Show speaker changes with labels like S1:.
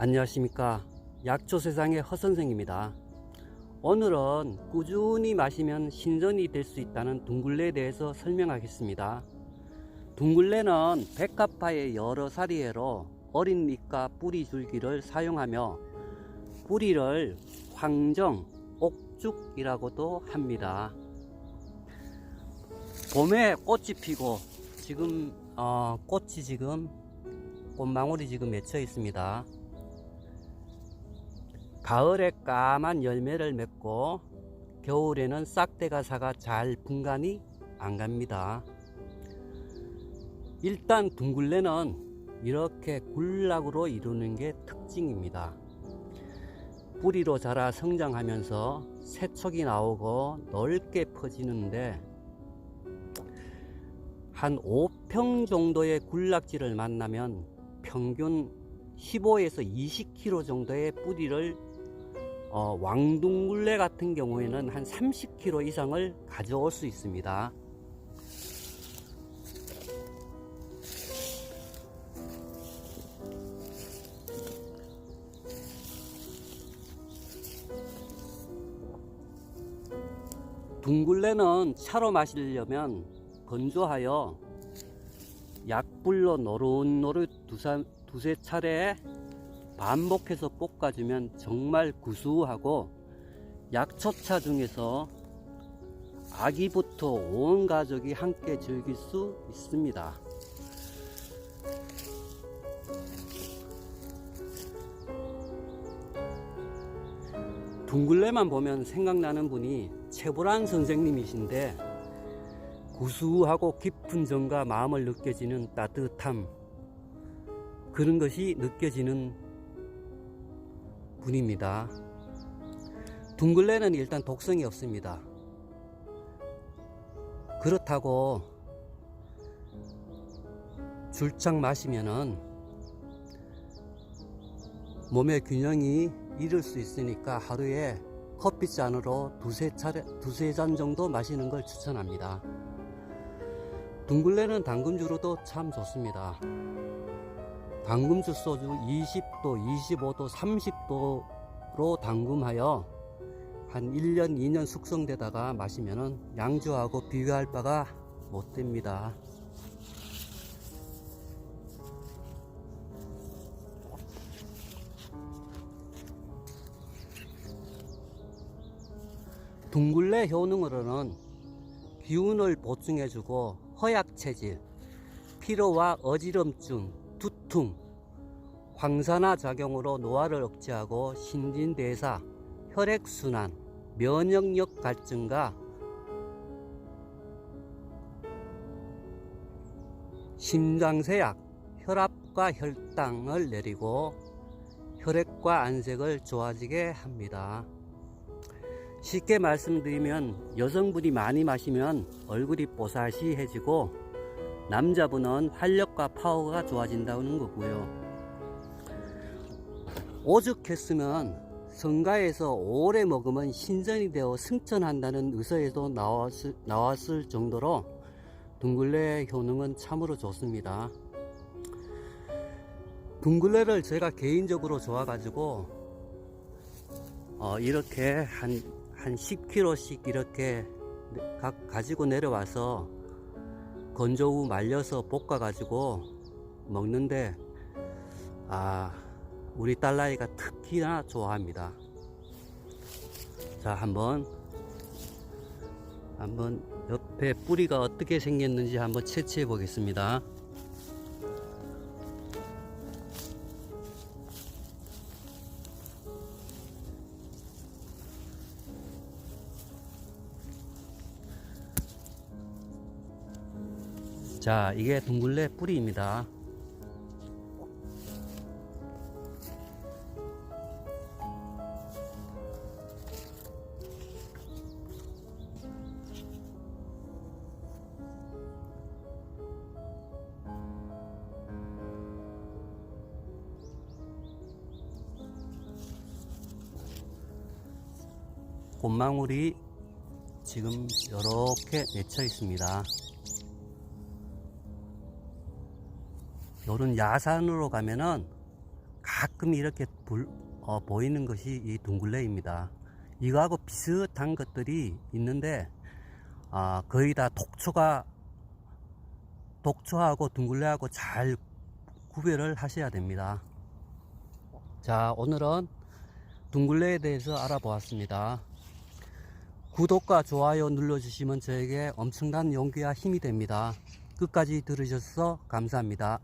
S1: 안녕하십니까. 약초 세상의 허선생입니다. 오늘은 꾸준히 마시면 신선이 될 수 있다는 둥글레에 대해서 설명하겠습니다. 둥글레는 백합화의 여러 사리애로 어린 잎과 뿌리 줄기를 사용하며 뿌리를 황정, 옥죽이라고도 합니다. 봄에 꽃이 피고 지금 어, 꽃이 지금 꽃망울이 지금 맺혀 있습니다. 가을에 까만 열매를 맺고 겨울에는 싹대가 사가 잘 분간이 안 갑니다. 일단 둥글레는 이렇게 굴락으로 이루는 게 특징입니다. 뿌리로 자라 성장하면서 세척이 나오고 넓게 퍼지는데 한 5평 정도의 굴락지를 만나면 평균 15에서 20kg 정도의 뿌리를 어, 왕둥굴레 같은 경우에는 한 30kg 이상을 가져올 수 있습니다. 둥굴레는 차로 마시려면 건조하여 약불로 노릇노릇 두세 차례 반복해서 볶아주면 정말 구수하고 약초차 중에서 아기부터 온 가족이 함께 즐길 수 있습니다. 둥글레만 보면 생각나는 분이 최보란 선생님이신데 구수하고 깊은 정과 마음을 느껴지는 따뜻함 그런 것이 느껴지는 분입니다. 둥글레는 일단 독성이 없습니다. 그렇다고 줄창 마시면은 몸의 균형이 잃을 수 있으니까 하루에 커피 잔으로 두세 차례, 두세 잔 정도 마시는 걸 추천합니다. 둥글레는 당금주로도 참 좋습니다. 당금주 소주 20도, 25도, 30도로 당금하여 한 1년, 2년 숙성되다가 마시면은 양주하고 비교할 바가 못 됩니다. 둥글레 효능으로는 기운을 보충해주고 허약 체질, 피로와 어지럼증, 두통, 황산화 작용으로 노화를 억제하고 신진대사, 혈액순환, 면역력 갈증과 심장쇠약, 혈압과 혈당을 내리고 혈액과 안색을 좋아지게 합니다. 쉽게 말씀드리면 여성분이 많이 마시면 얼굴이 뽀사시해지고 남자분은 활력과 파워가 좋아진다는 거고요. 오죽했으면 성가에서 오래 먹으면 신전이 되어 승천한다는 의사에도 나왔을, 나왔을 정도로 둥글레의 효능은 참으로 좋습니다. 둥글레를 제가 개인적으로 좋아가지고 어, 이렇게 한, 한 10kg씩 이렇게 가, 가지고 내려와서 건조 후 말려서 볶아 가지고 먹는데 아 우리 딸나이가 특히나 좋아합니다. 자 한번 한번 옆에 뿌리가 어떻게 생겼는지 한번 채취해 보겠습니다 자 이게 둥글레 뿌리입니다 꽃망울이 지금 이렇게 맺혀 있습니다. 요런 야산으로 가면은 가끔 이렇게 불- 어, 보이는 것이 이 둥글레입니다. 이거하고 비슷한 것들이 있는데 아, 거의 다 독초가 독초하고 둥글레하고 잘 구별을 하셔야 됩니다. 자, 오늘은 둥글레에 대해서 알아보았습니다. 구독과 좋아요 눌러주시면 저에게 엄청난 용기와 힘이 됩니다. 끝까지 들으셔서 감사합니다.